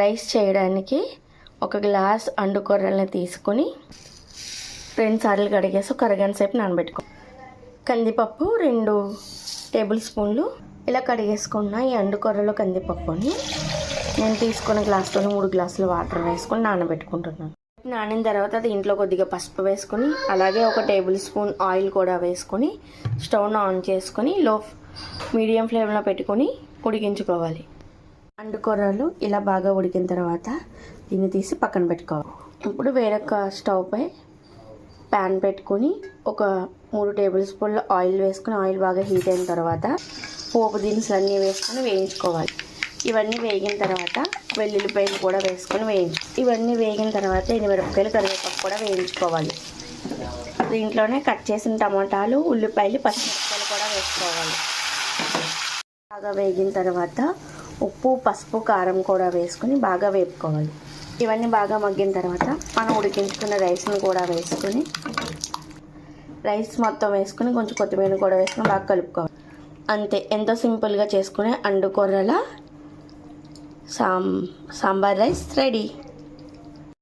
Rice చేయడానికి ఒక glass అండుకొర్రల్ని తీసుకొని రెండు సార్లు కడిగేసి ఒక అరగంట సేపు నానబెట్టుకో. కందిపప్పు రెండు టేబుల్ స్పూన్లు. ఇలా కడిగేసుకున్న ఈ అండుకొర్రలో కందిపప్పుని నేను తీసుకున్న గ్లాస్తో మూడు గ్లాసులు వాటర్ వేసుకొని నానబెట్టుకుంటున్నాను. నానిన తర్వాత దీంట్లో కొద్దిగా పసుపు వేసుకొని అలాగే ఒక టేబుల్ స్పూన్ ఆయిల్ కూడా వేసుకొని స్టవ్ను ఆన్ చేసుకొని లో మీడియం ఫ్లేమ్లో పెట్టుకొని ఉడికించుకోవాలి. అండుకొర్రలు ఇలా బాగా ఉడికిన తర్వాత దీన్ని తీసి పక్కన పెట్టుకోవాలి. ఇప్పుడు వేరొక స్టవ్పై ప్యాన్ పెట్టుకొని ఒక మూడు టేబుల్ స్పూన్ల ఆయిల్ వేసుకొని ఆయిల్ బాగా హీట్ అయిన తర్వాత పోపు దినుసులు అన్నీ వేసుకొని వేయించుకోవాలి. ఇవన్నీ వేగిన తర్వాత వెల్లుల్లిపాయలు కూడా వేసుకొని వేయించు ఇవన్నీ వేగిన తర్వాత మిరపకాయలు కరివేపాకు కూడా వేయించుకోవాలి. దీంట్లోనే కట్ చేసిన టమాటాలు ఉల్లిపాయలు పచ్చిమిరపకాయలు కూడా వేసుకోవాలి. బాగా వేగిన తర్వాత ఉప్పు పసుపు కారం కూడా వేసుకొని బాగా వేపుకోవాలి. ఇవన్నీ బాగా మగ్గిన తర్వాత మనం ఉడికించుకున్న రైస్ను కూడా వేసుకొని రైస్ మొత్తం వేసుకొని కొంచెం కొత్తిమీర కూడా వేసుకొని బాగా కలుపుకోవాలి. అంతే ఎంతో సింపుల్గా చేసుకునే అండుకొర్రల సాం సాంబార్ రైస్ రెడీ.